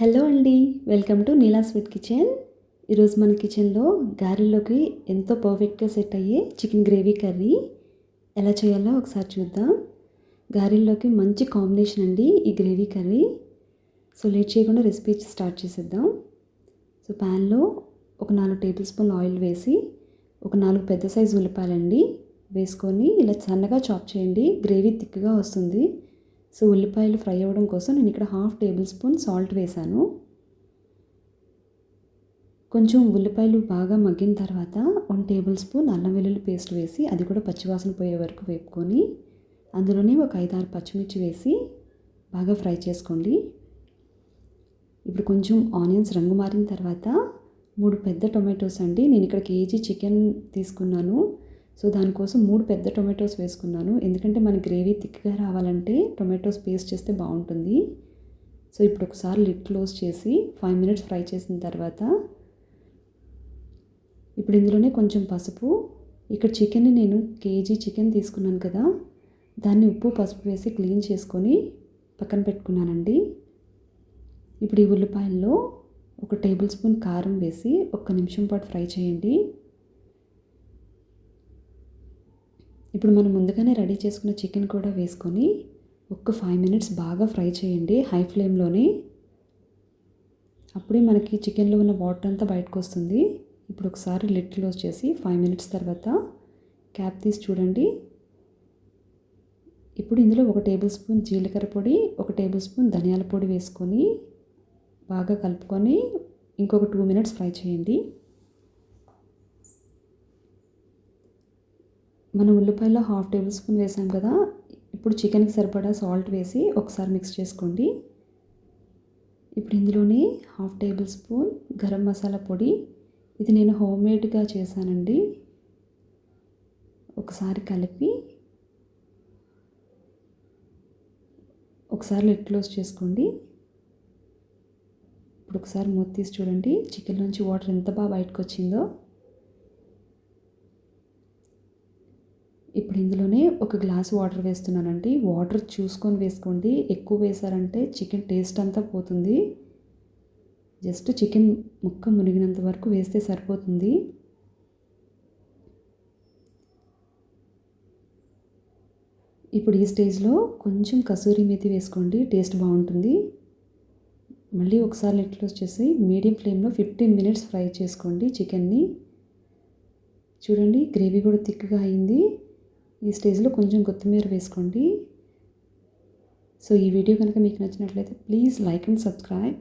Hello అండి welcome to Neela sweet kitchen. ఈరోజు మన కిచెన్లో గారెల్లోకి ఎంతో పర్ఫెక్ట్గా సెట్ అయ్యే చికెన్ గ్రేవీ కర్రీ. ఎలా చేయాలో ఒకసారి చూద్దాం. గారెల్లోకి మంచి కాంబినేషన్ అండి ఈ గ్రేవీ కర్రీ. సో లేట్ చేయకుండా రెసిపీ స్టార్ట్ చేసేద్దాం. సో ప్యాన్లో ఒక నాలుగు టేబుల్ స్పూన్ ఆయిల్ వేసి ఒక నాలుగు పెద్ద సైజు ఉల్లిపాయలండి వేసుకొని ఇలా సన్నగా చాప్ చేయండి గ్రేవీ థిక్గా వస్తుంది. సో ఉల్లిపాయలు ఫ్రై అవ్వడం కోసం నేను ఇక్కడ హాఫ్ టేబుల్ స్పూన్ సాల్ట్ వేశాను. కొంచెం ఉల్లిపాయలు బాగా మగ్గిన తర్వాత వన్ టేబుల్ స్పూన్ అల్లం వెల్లుల్లి పేస్ట్ వేసి అది కూడా పచ్చివాసన పోయే వరకు వేపుకొని అందులోనే ఒక ఐదారు పచ్చిమిర్చి వేసి బాగా ఫ్రై చేసుకోండి. ఇప్పుడు కొంచెం ఆనియన్స్ రంగు మారిన తర్వాత మూడు పెద్ద టొమాటోస్ అండి. నేను ఇక్కడ కేజీ చికెన్ తీసుకున్నాను. సో దానికోసం మూడు పెద్ద టొమాటోస్ వేసుకున్నాను. ఎందుకంటే మన గ్రేవీ థిక్గా రావాలంటే టొమాటోస్ పేస్ట్ చేస్తే బాగుంటుంది. సో ఇప్పుడు ఒకసారి లిడ్ క్లోజ్ చేసి ఫైవ్ మినిట్స్ ఫ్రై చేసిన తర్వాత ఇప్పుడు ఇందులోనే కొంచెం పసుపు. ఇక్కడ చికెన్ని నేను కేజీ చికెన్ తీసుకున్నాను కదా దాన్ని ఉప్పు పసుపు వేసి క్లీన్ చేసుకొని పక్కన పెట్టుకున్నానండి. ఇప్పుడు ఈ ఉల్లిపాయల్లో ఒక టేబుల్ స్పూన్ కారం వేసి ఒక్క నిమిషం పాటు ఫ్రై చేయండి. ఇప్పుడు మనం ముందుగానే రెడీ చేసుకున్న చికెన్ కూడా వేసుకొని ఒక్క ఫైవ్ మినిట్స్ బాగా ఫ్రై చేయండి. హై ఫ్లేమ్లోనే. అప్పుడే మనకి చికెన్లో ఉన్న వాటర్ అంతా బయటకు వస్తుంది. ఇప్పుడు ఒకసారి లిడ్ క్లోజ్ చేసి ఫైవ్ మినిట్స్ తర్వాత క్యాప్ తీసి చూడండి. ఇప్పుడు ఇందులో ఒక టేబుల్ స్పూన్ జీలకర్ర పొడి ఒక టేబుల్ స్పూన్ ధనియాల పొడి వేసుకొని బాగా కలుపుకొని ఇంకొక టూ మినిట్స్ ఫ్రై చేయండి. మనం ఉల్లిపాయలో హాఫ్ టేబుల్ స్పూన్ వేసాం కదా ఇప్పుడు చికెన్కి సరిపడా సాల్ట్ వేసి ఒకసారి మిక్స్ చేసుకోండి. ఇప్పుడు ఇందులోనే half tablespoon garam masala పొడి ఇది నేను హోమ్మేడ్గా చేశానండి. ఒకసారి కలిపి ఒకసారి లెట్ క్లోజ్ చేసుకోండి. ఇప్పుడు ఒకసారి మూత తీసి చూడండి చికెన్ నుంచి వాటర్ ఎంత బాగా బయటకు వచ్చిందో ఇప్పుడు ఇందులోనే ఒక గ్లాస్ వాటర్ వేస్తున్నానండి. వాటర్ చూసుకొని వేసుకోండి. ఎక్కువ వేసారంటే చికెన్ టేస్ట్ అంతా పోతుంది. జస్ట్ చికెన్ ముక్క మునిగినంత వరకు వేస్తే సరిపోతుంది. ఇప్పుడు ఈ స్టేజ్లో కొంచెం కసూరి మెతి వేసుకోండి. టేస్ట్ బాగుంటుంది. మళ్ళీ ఒకసారి ఎట్లా వచ్చేసి మీడియం ఫ్లేమ్లో ఫిఫ్టీన్ మినిట్స్ ఫ్రై చేసుకోండి చికెన్ని. చూడండి గ్రేవీ కూడా థిక్గా అయింది. ఈ స్టేజ్లో కొంచెం కొత్తిమీర వేసుకోండి. సో ఈ వీడియో కనుక మీకు నచ్చినట్లయితే ప్లీజ్ లైక్ అండ్ సబ్స్క్రైబ్.